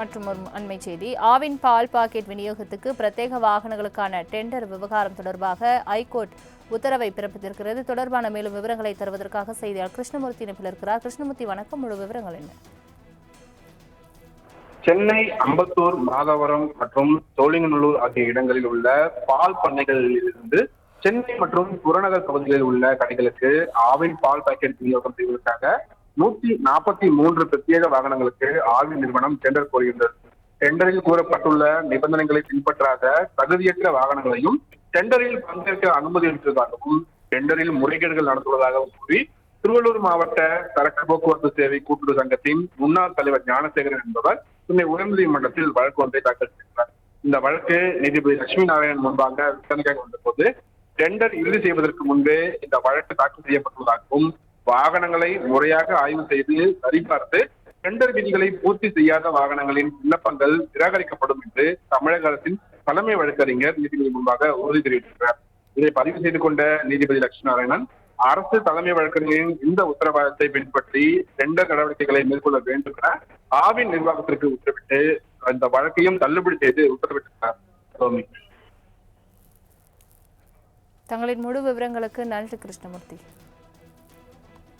மற்றும் ஒரு அண்மை செய்தி. ஆவின் பால் பாக்கெட் விநியோகத்துக்கு பிரத்யேக வாகனங்களுக்கான டெண்டர் விவகாரம் தொடர்பாக ஐகோர்ட் உத்தரவை பிறப்பித்திருக்கிறது. தொடர்பான மேலும் விவரங்களை தருவதற்காக செய்தியாளர் கிருஷ்ணமூர்த்தி இணைப்பில் இருக்கிறார். கிருஷ்ணமூர்த்தி வணக்கம். முழு விவரங்கள் என்ன? சென்னை அம்பத்தூர் மாதவரம் மற்றும் சோழிங்கநல்லூர் ஆகிய இடங்களில் உள்ள பால் பண்ணைகளில் இருந்து சென்னை மற்றும் புறநகர் பகுதிகளில் உள்ள கடைகளுக்கு ஆவின் பால் பாக்கெட் விநியோகம் செய்வதற்காக நூத்தி நாற்பத்தி மூன்று பிரத்யேக வாகனங்களுக்கு ஆய்வு நிறுவனம் டெண்டர் கோரியுள்ளது. டெண்டரில் கூறப்பட்டுள்ள நிபந்தனைகளை பின்பற்றாத தகுதியற்ற வாகனங்களையும் டெண்டரில் பங்கேற்க அனுமதி அளித்ததாகவும் டெண்டரில் முறைகேடுகள் நடந்துள்ளதாகவும் கூறி திருவள்ளூர் மாவட்ட சரக்கு போக்குவரத்து சேவை கூட்டுறவு சங்கத்தின் முன்னாள் தலைவர் ஞானசேகரன் என்பவர் சென்னை உயர்நீதிமன்றத்தில் வழக்கு ஒன்றை தாக்கல் செய்தார். இந்த வழக்கு நீதிபதி லட்சுமி நாராயணன் முன்பாக விசாரணைக்காக வந்தபோது டெண்டர் இறுதி செய்வதற்கு முன்பே இந்த வழக்கு தாக்கல் செய்யப்பட்டுள்ளதாகவும் வாகனங்களை முறையாக ஆய்வு செய்து சரிபார்த்து டெண்டர் விதிகளை பூர்த்தி செய்யாத வாகனங்களின் விண்ணப்பங்கள் நிராகரிக்கப்படும் என்று தமிழக அரசின் தலைமை வழக்கறிஞர் நீதிபதி முன்பாக உறுதி தெரிவித்திருக்கிறார். இதை பதிவு செய்து கொண்ட நீதிபதி லட்சுமி நாராயணன் அரசு தலைமை வழக்கறிஞரின் இந்த உத்தரவாதத்தை பின்பற்றி டெண்டர் நடவடிக்கைகளை மேற்கொள்ள வேண்டும் என ஆவின் நிர்வாகத்திற்கு உத்தரவிட்டு அந்த வழக்கையும் தள்ளுபடி செய்து உத்தரவிட்டிருக்கிறார். தங்களின் முழு விவரங்களுக்கு நன்றி கிருஷ்ணமூர்த்தி.